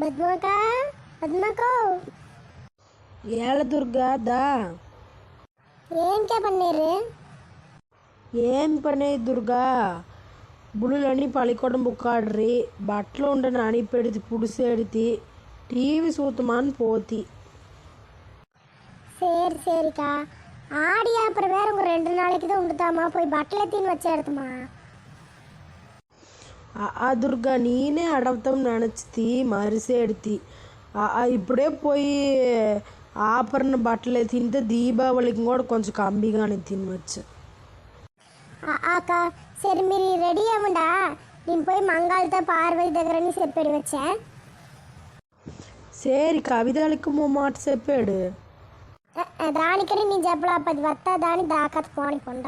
పద్మక పద్మకో ఏళ్ళ దుర్గా దా ఏంటే పన్నీరు ఏం పని దుర్గా బుడులన్నీ పలికొడం బుక్కాడ్రి బట్టలు ఉండ నాని పెడితి పుడిసేడితి టీవీ చూతమాని పోతి சரி சரிக்கா ஆடி அப்புறம் வேற உங்க ரெண்டு நாளைக்கு தான் உண்டுதாம்மா போய் பட்டலை தீன் வச்சு எடுத்துமா ఆ- ఆ దుర్గా నేనే అడవుతాం నడిచితి మరిసేడితి ఆ- ఆ ఇప్పుడే పోయి ఆపరణ బట్టలు తింటే దీపావళికి కూడా కొంచెం కమ్మిగానే తినవచ్చు అక్క సరే మీరు రెడీ అవ్వండా నేను పోయి మంగాళతో పార్వతి దగ్గరని చెప్పాడు వచ్చా సేరి కవితలకి మా మాట చెప్పాడు దానికని నేను చెప్పలా పది వస్తా దాని దాకత పోని కొండ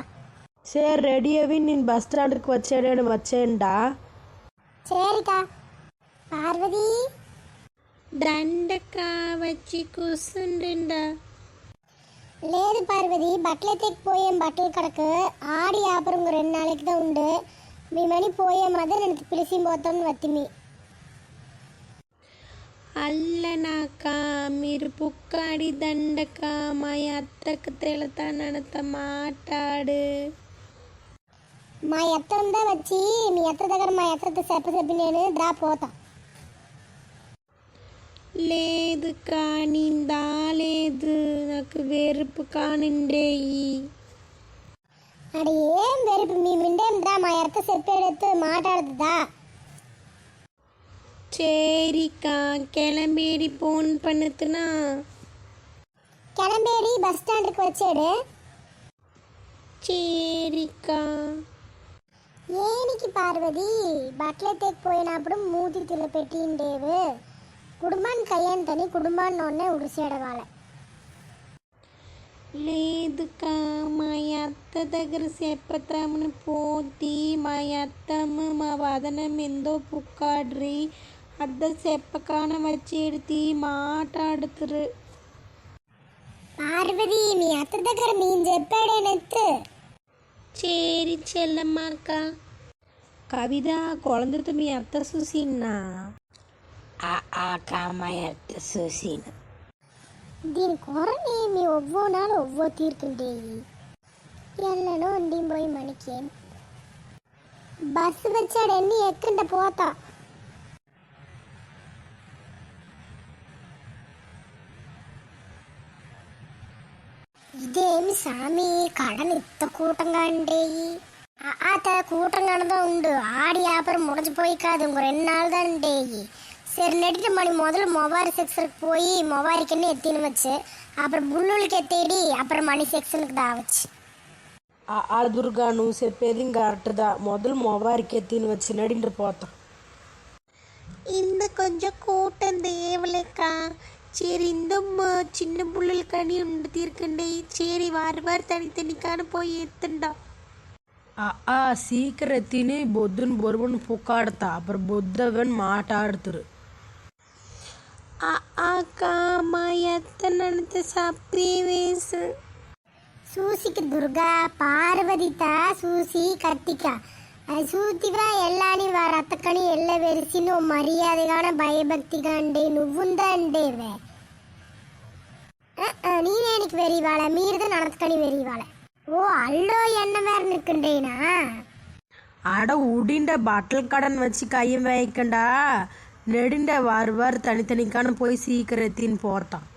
సేర్ రెడీ అవి నేను బస్ స్టాండ్కి వచ్చాడని వచ్చేయండా சரிக்கா பார்வதி దండకా వచ్చి కూర్చుండిండా లేదు பார்வதி బట్టలు ఎత్తుకు పోయేం బట్టలు కడకు ఆడి వ్యాపారం ఇంకో రెండు నాளைக்கு தான் உண்டு మీ మని పోయే మాదిరి నేను పిలిచి పోతాం వత్తిమి అల్లనాక మీరు పుక్కాడి దండక మా అత్తకు తెలుతానంత మాట్లాడు మా ఎత్తందా వచ్చి మీ ఎత్త దగ్గర మా ఎత్తతో చెప్పి నేను డ్రా పోతా లేదుకా నేను దాలేదు నాకు వెరుపు కానిండేయి అడ ఏం వెరుపు మీ మిండేంద్రా మా ఎత్త చెప్పేడెత్తు మాట్లాడుతుందా சரிக்கா கிளம்பேடி ஃபோன் பண்ணுத்துனா கிளம்பேடி பஸ் ஸ்டாண்டுக்கு வச்சேடு சரிக்கா ఏనికి పార్వతి బట్టలు ఎత్తకపోయినప్పుడు మూతి తిల పెట్టిండేవు కుటుంబాన్ని కయ్యంతని కుటుంబాన్ని ఉన్నే ఉడిసేడవాళ్ళ లేదుకా మా అత్త దగ్గర చెప్పతామని పోతి మా అత్తమ్మ మా వదనం ఎందో పుక్కాడ్రి అద్ద చెప్పకాన వచ్చేడితి మాట్లాడుతురు పార్వతి మీ అత్త దగ్గర నేను చెప్పాడేనెత్తు சரி செல்லம்மாக்கா கவிதா குழந்த தம்பி அத்தை சுசின்னா ஆకామాయ అత్త చూసిన దీని కొరనేమి ఒవ్వో నాడు ఒవ్వో తీరుతుండేవి ఎల్లనో ఉండి పోయి మనకేం బస్సు వచ్చాడు ఎన్ని ఎక్కంట పోతా സ്വാമി കടൽ ഇത്ത കൂട്ടം ஆத்த ആത്ത உண்டு. ஆடி ഉണ്ട് முடிஞ்சு ആപ്പുറം உங்க ரெண்டு நாள் നാൾതാണ് டேயி சரி நெடிட்டு மணி முதல்ல மொபாரி செக்ஷனுக்கு போய் மொபாரிக்குன்னு எத்தின்னு வச்சு அப்புறம் புல்லுளுக்கு எத்தேடி அப்புறம் மணி செக்ஷனுக்கு தான் வச்சு. ஆ துர்கா நூசு பெரியும் கரெக்டுதா முதல் மொபாரிக்கு எத்தின்னு வச்சு நடின்று பார்த்தோம் இந்த கொஞ்சம் கூட்டம் தேவலைக்கா. சரி இந்த சின்ன புள்ளல் கனி உண்டுத்திருக்கண்டே. சரி வார் வார் தனித்தனிக்கான போய் ஏத்துண்டா. ಆ ಸೀಕ್ರತಿನಿ ಬೊದ್ದನ್ ಬೊರ್ಬನ್ ಪುಕ್ಕಾಡ್ತಾ ಅಪ್ರ ಬೊದ್ದವನ್ ಮಾತಾಡ್ತರು சூசிக்கு துர்கா பார்வதிதா சூசி கத்திக்கா சூத்திவா எல்லாடி ரத்தக்கணி எల్ల வெரிசின்னு மரியாதைகான பயபக்தி காண்டே நுவ்வுந்தாண்டேவே நீனேனிக்கு வெறிவாள. மீறுது நடத்துக்கணி வெறிவாள. ஓ அல்லோ என்ன வேற நிற்கின்றேனா? அட உடிண்ட பாட்டில் கடன் வச்சு கையும் வைக்கண்டா. நெடுண்ட வார்வார் தனித்தனிக்கான போய் சீக்கிரத்தின் போர்த்தான்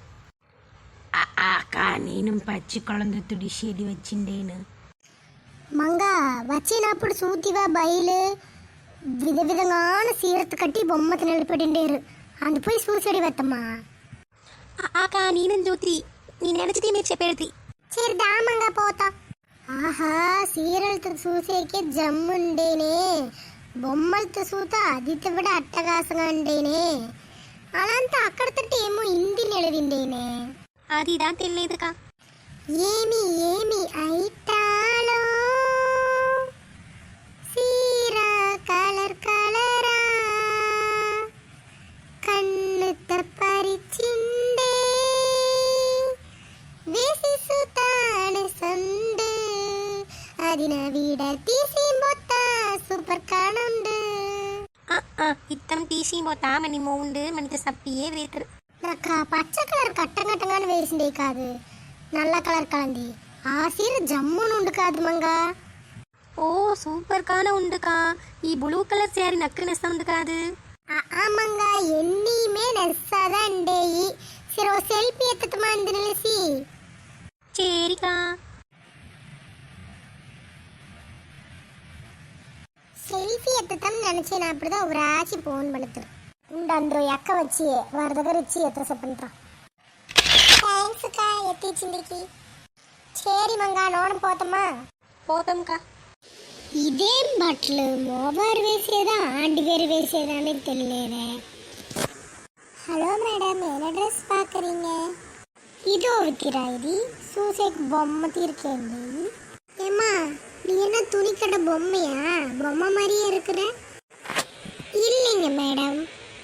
அக்கா நீனும் பச்சை குழந்தை துடி செடி வச்சுட்டேன்னு மங்கா வச்சு நான் அப்படி சூத்திவா பயிலு. விதவிதமான சீரத்தை கட்டி பொம்மை நெல்பட்டுட்டேரு அந்த போய் சூசடி வைத்தம்மா. అక్క నేను జ్యోతి నేను నడిచితే మీరు చెప్పేది సరే దామంగా పోతా ఆహా సీరలతో చూసేకే జమ్ముండేనే బొమ్మలతో చూత అది విడ అట్టగాసంగా ఉండేనే అలాంత అక్కడ తట్టు ఏమో ఇంది నిలదిండేనే అది దా తెలియదుకా ఏమి ఏమి ఐటాలో അതിന വീടർത്തി സീമൊത്ത സൂപ്പർ കാണുണ്ട് ഇത്തം തീശീമൊത്ത മണി മോണ്ട് മണിക്ക് സപ്പിയെ വേട്ടർ പച്ച കളർ കട്ടം കട്ടങ്ങാണ് വേരിസിൻ്റെ കാത് നല്ല കളർ കളന്തി ആസിർ ജമ്മുണ്ട് കാത് മങ്ക ఓ సూపర్ కానా ఉండుకా ఈ బ్లూ కలర్ శారీ నక్క నెస్తుంది కాదు ఆమంగా ఎన్నీమే నెస్తాదా అండేయి సరే ఓ సెల్ఫీ ఎత్తుతమా అంది నిలిసి చేరికా செல்ஃபி எத்தத்தான் நினச்சேன். அப்படிதான் அப்படி தான் ஒரு ஆச்சு ஃபோன் பண்ணுத்துறேன் உண்டான்றோ அக்கா வச்சு வரதக ரிச்சு எத்தனை பண்ணுறான் தேங்க்ஸ்க்கா எத்திச்சிந்திருக்கி சரி மங்கா நோனம் போத்தம்மா போத்தம்க்கா ఇదే బట్టలు మోబార్ వేసేదా ఆంటీ పేరు వేసేదా అనేది తెలియలేదే హలో మేడం ఏనా డ్రెస్ పాకరింగే ఇదో ఒకటిరా ఇది చూసేకి బొమ్మ తీరికేంది ఏమా நீ என்ன துணிக்கடை பொம்மையா? பொம்மை மாதிரியே இருக்கிற இல்லைங்க மேடம்.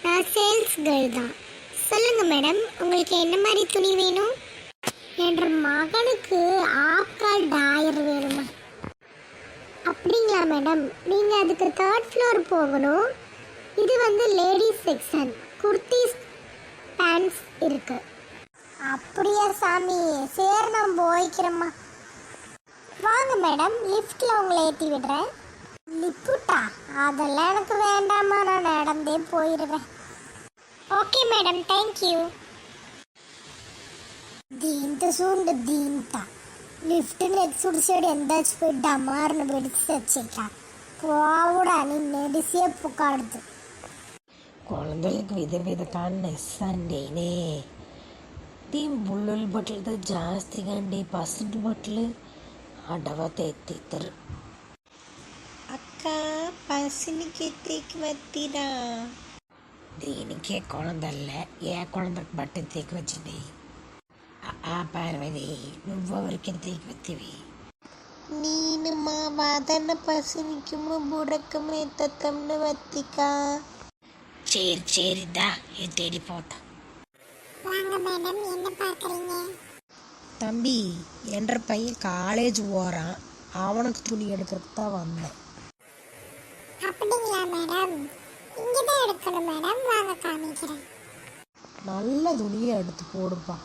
நான் சேல்ஸ் கேர்ள் தான். சொல்லுங்க மேடம் உங்களுக்கு என்ன மாதிரி துணி வேணும்? என்ற மகனுக்கு ஆப்கால் டாயர் வேணுமா? அப்படிங்களா மேடம். நீங்கள் அதுக்கு தேர்ட் ஃப்ளோர் போகணும். இது வந்து லேடிஸ் செக்ஷன் குர்த்திஸ் பேண்ட்ஸ் இருக்கு. அப்படியா சாமி. சரி நான் போய்க்கிறேம்மா. வாங்க மேடம் லிஃப்ட்டில் உங்களை ஏற்றி விடுறேன் லிஃப்ட்டா அதெல்லாம் எனக்கு வேண்டாம்மா நான் நடந்தே போயிடுவேன் ఓకే మేడం థ్యాంక్ యూ దీంతో చూడు దీంతో లిఫ్ట్ నెక్సుడిసాడు ఎంత పోయి డమార్ను పెడిచి తెచ్చేట పోవుడా నిన్ను ఎడిసేపు కాడదు குழந்தைகளுக்கு విధవిధ నెస్సండినే దీని బుల్లుల బట్టలతో జాస్తిగా అండి పసుపు బట్టలు అడవ తెత్తిద్దరు అక్క పసినికి ఎత్తికి వత్తిరా దీనికే కొనందల్ల ఏ కొనందకు బట్ట తీకి వచ్చింది ఆ పార్వది నువ్వెవరికి తీకి వచ్చివి నేను మా వాదన పసినికి బుడకము ఎత్తమ్ను వత్తికా చేరి చేరిద్దా ఏ தேடிப்போட்டா வாங்க மேடம் என்ன பார்க்குறீங்க தம்பி என்ற பையன் காலேஜ் போகிறான் அவனுக்கு துணி எடுக்கிறதுக்கு தான் வந்தேன். அப்படிங்களா மேடம் இங்கே தான் எடுக்கணும் மேடம் வாங்க காமிக்கிறேன். நல்ல துணியை எடுத்து போடுப்பா.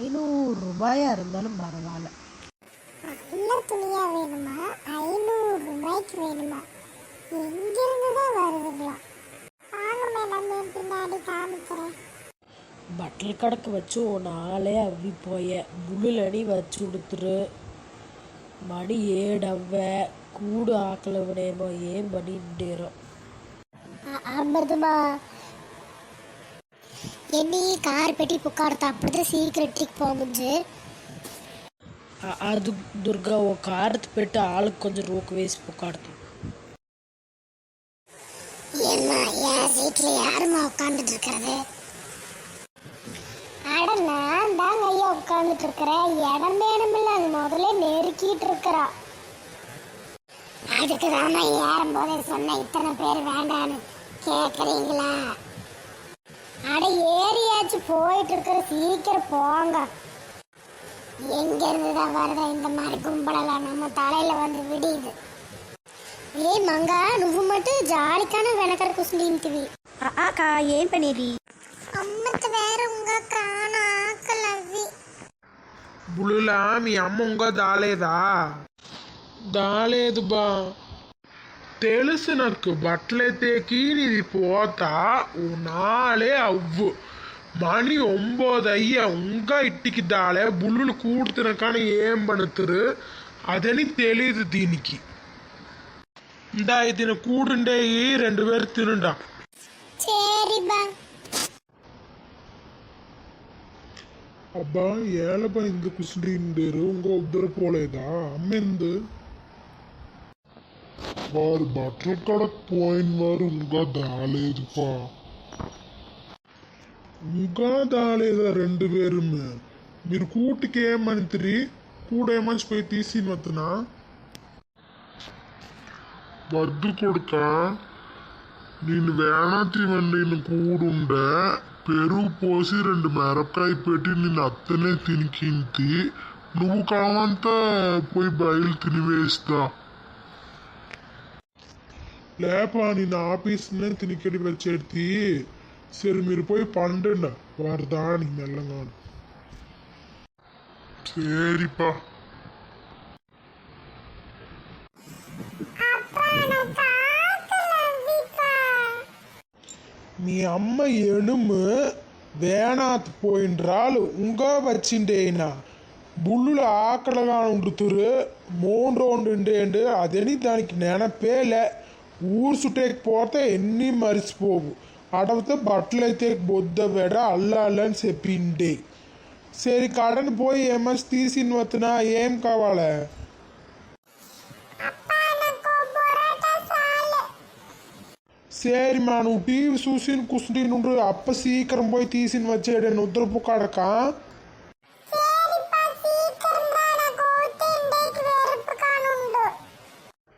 ஐநூறு ரூபாயா இருந்தாலும் பரவாயில்ல. நல்ல துணியா வேணுமா? ஐநூறு ரூபாய்க்கு வேணுமா? எங்கிருந்து தான் வருதுங்களா. வாங்க மேடம் என் பின்னாடி காமிக்கிறேன். బట్టల కడకు వచ్చి ఓ నాలే అవ్విపోయే బుల్లులని వచ్చి ఉడుతురు మడి ఏడవ్వే కూడు ఆకలివనేమో ఏం పని ఉండేరో అమ్మదుమా ఎన్ని కార్ పెట్టి పుక్కాడుతా అప్పుడే సీక్రెట్కి పోముంజు ఆ- ఆ దు- దుర్గా ఓ కారు పెట్టి ఆళ్ళకి కొంచెం రూకు వేసి పుక్కాడుతాం ஏம்மா என் சீட்ல யாரும்மா உட்காந்துட்டு இருக்கிறது அட நான் தாங்க ஐயா உட்கார்ந்துட்டு இருக்கிறேன் இடம் வேணுமில்ல அது முதல்ல நெருக்கிட்டு இருக்கிறா அதுக்கு தாம ஏறும்போதே சொன்ன இத்தனை பேர் வேண்டான்னு கேட்குறீங்களா அட ஏறியாச்சு போயிட்டு இருக்கிற சீக்கிரம் போங்க. எங்க இருந்துதான் வருத இந்த மாதிரி கும்பலெல்லாம்? நம்ம தலையில் வந்து விடியுது. ஏய் மங்கா நுவ்வு மட்டும் ஜாலிக்கான வெனக்கர குசுண்டின்னு ஆக்கா ஏன் பண்ணிடி? அம்மத்து வேற బులులా మీ అమ్మ ఇంకా దాలేదా దాలేదు బా తెలుసు నాకు బట్టలెత్తేకి నీది పోతా ఓ నాలే అవ్వు మణి ఒంబోదయ్య ఇంకా ఇట్టికి దాలే బుల్లులు కూడుతున్న కానీ ఏం పడుతురు అదని తెలీదు దీనికి ఇందా దీని కూడుండే రెండు పేరు తినుండా అబ్బా ఏలబా ఇంక కుసుండేరు ఇంకో ఇద్దరు పోలేదా అమ్మెందు వారు బట్టల కడకు పోయిన వారు ఇంకా దాలేదుపా ఇంకా దాలేదా రెండు పేరు మీరు కూటికి ఏమంతిరి కూడేమని పోయి తీసి వస్తున్నా వద్దు కొడుక నేను వేణాతివన్నీ నేను కూడుండే పెరుగు పోసి రెండు మిరపకాయ పెట్టి నేను అత్తనే తినికింది. నువ్వు కావంతా పోయి బయలు తినివేస్తా. లేప నేను ఆఫీస్నే తినికెడి వచ్చేది సరే మీరు పోయి పండుండా. వరదాని దానికి మెల్లగా సరిపా. మీ అమ్మ ఎనుము వేణాత్ పోయినరాలు ఇంకా వచ్చిండేనా బుల్లులు ఆకలిగా ఉండుతురు మూడు ఉండుండేండు అదని దానికి నెనపేలే ఊరు చుట్టేకపోతే ఎన్ని మరిచిపోవు అడవితే బట్టలు అయితే బొద్ద వెడ అల్ల అల్ల అని చెప్పిండే సరే కడని పోయి ఏమస్ తీసి వస్తున్నా ఏం కావాలా சரிம்மா నువ్వు టీవీ చూసిని కూర్చుంటుండ్రు అప్ప సీకరం పోయి తీసిన వచ్చాడు నిద్రపు కాడక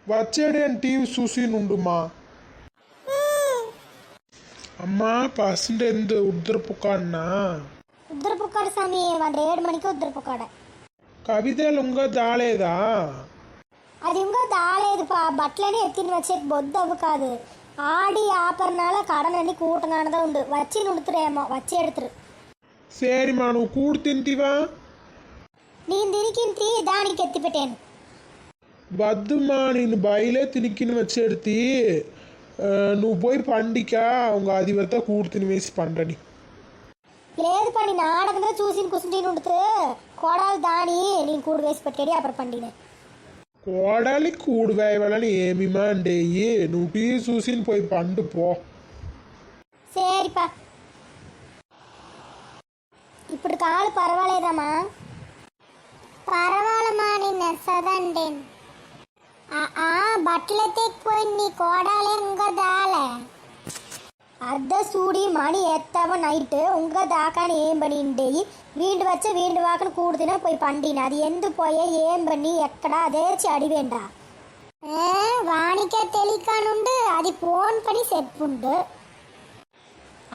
వచ్చాడే టీవీ చూసినుండుమా అమ్మా పసంటే ఎందు ఉద్దరపుకాడనా ఉద్దరపుకాడు సామి వాడు ఏడు మణికి ఉద్దరపుకాడ కవితలు ఇంకా దాలేదా అది ఇంకా దాలేదు బట్టలని ఎత్తిన వచ్చే బొద్దు అవ్వు కాదు ఆడి ఆపరణాల కడనని కూటగానదా ఉండు వచ్చి నుడుతురేమో వచ్చి ఎడుతురు సరి మా నువ్వు కూడు తింటివా నేను తినికింతి దానికి ఎత్తి పెట్టాను వద్దుమా నేను బయలే తినికిని వచ్చేడుతి నువ్వు పోయి పండిక அவங்க అది వద్ద కూడు తిని వేసి పండని లేదు పని నాడకదా చూసి కూర్చుంటే ఉండుతు కోడాలు దాని నేను కూడు వేసి పెట్టాడు అప్పుడు పండిన కోడలి కూడుగాయ వలని ఏమిమా అంటే నువ్వు టీ చూసిని పోయి పండు పో సరిపా ఇప్పుడు కాలు పర్వాలేదమ్మా పర్వాలమ్మా నేను నెస్సదండి ఆ బట్టలు ఎత్తుకుపోయి నీ కోడాలేం ఇంకా దాలే అర్ధ సూడి మణి ఎత్తావ నైట్ ఉంగ దాకాని ఏం పని ఉండేవి వీండు వచ్చే వీండు వాకన కూడుతున్నా పోయి పండిన అది ఎందు పోయే ఏం పని ఎక్కడ అదే అడివేండా వానికే తెలియకానుండు అది ఫోన్ పని చెప్పుండు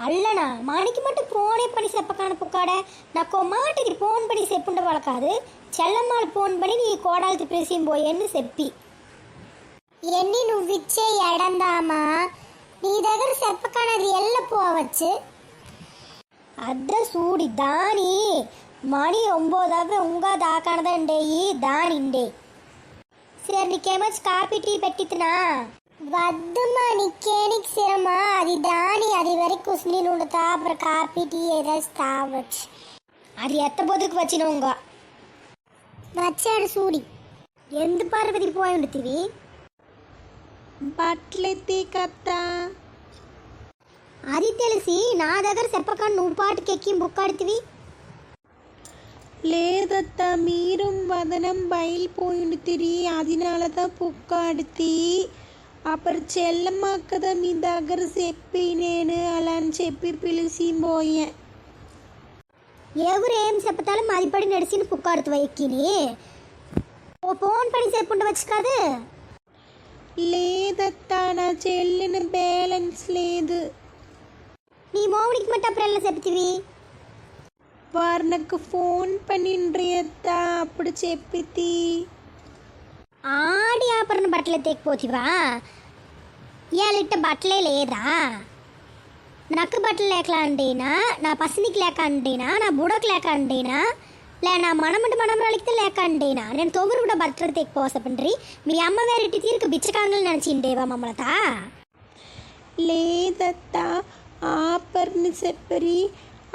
అల్లనా మానికి మట్టు ఫోనే పని చెప్పకాన పుక్కాడే నాకు మాటకి ఫోన్ పని చెప్పుండే వాళ్ళ కాదు చెల్లమ్మాల ఫోన్ పని నీ కోడలు ప్రెసిం పోయని చెప్పి ఎన్ని నువ్వు ఇచ్చే ఎడందామా నీ దగ్గర చెప్పకానది ఎల్లపోవచ్చు అద్ద సూడి దాని మణి ఒంబోదవ్వ ఉంగా దాకానదండేయి దానిండే సరే నీకేమొచ్చి కాఫీ టీ పెట్టితునా వద్దుమా నిక్కేనికి సిరమా అది దాని అది వరకు నేను ఉండతా అప్పుడు కాఫీ టీ ఏదైనా తావచ్చు అది ఎత్త బొదుకు వచ్చినవుగా వచ్చాడు సూడి ఎందు పార్వతికి పోయి ఉండుతీవి బట్టలెత్తి కత్త అది తెలిసి నా దగ్గర చెప్పక నువ్వు పాటికి ఎక్కి బుక్కాడుతీవి లేదత్త మీరు వదనం బయలుపోయిండు తిరిగి అదినాలతో పుక్కాడితి అప్పుడు చెల్లమ్మ కదా మీ దగ్గర చెప్పి నేను అలా అని చెప్పి పిలిచి పోయా ఎవరు ఏం చెప్తాలో మాది పడి నడిచిన పుక్కాడుతావు ఎక్కిని ఓ ఫోన్ పని చెప్పుండవచ్చు కాదు లేదత్త నా చెల్లిన బ్యాలెన్స్ లేదు నీ మోవుడికి మట్ట అప్పుడు చెప్తివి వారు నాకు ఫోన్ పనిండ్రి అత్త అప్పుడు చెప్పితి ఆడి ఆపరణ బట్టలు తెగిపోతివా ఇవాళ ఇట్ట బట్టలే లేదా నాకు బట్టలు లేక అండినా నా పసినికి లేక అండినా నా బుడకు లేక అండినా లే నా మనమంటి మనమరాలికి లేక అండినా నేను తొగురు కూడా బట్టలు తెగిపోసపండ్రి మీ అమ్మ వేరెట్టి తీరుకు బిచ్చకాంగలు నడిచిండేవా మమ్మల్తా లేదత్త ఆపర్ని చెప్పరి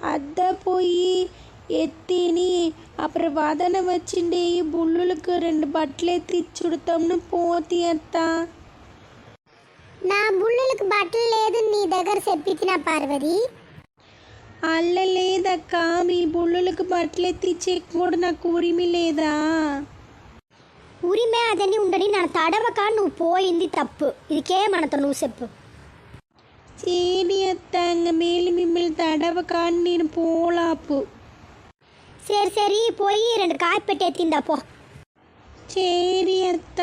అద్ద పోయి ఎత్తిని అప్పుడు వాదన వచ్చిండే ఈ బుల్లులకు రెండు బట్టలు ఎత్తి చుడతాంను పోతి అత్త నా బుళ్ళలకు బట్టలు లేదు నీ దగ్గర చెప్పిన పార్వతి అల్ల లేదక్క మీ బుల్లులకు బట్టలు ఎత్తిచ్చే కూడా నాకు ఉరిమి లేదా ఊరిమే అదని ఉండని నా తడవక నువ్వు పోయింది తప్పు ఇదికే మనతో నువ్వు చెప్పు చేని అత్త ఇంక మేలు మిమ్మల్ని తడవ కానీ నేను పోలాపు సరి సరి పోయి రెండు కాయ పెట్టి ఎత్తిందా పో చేరి అత్త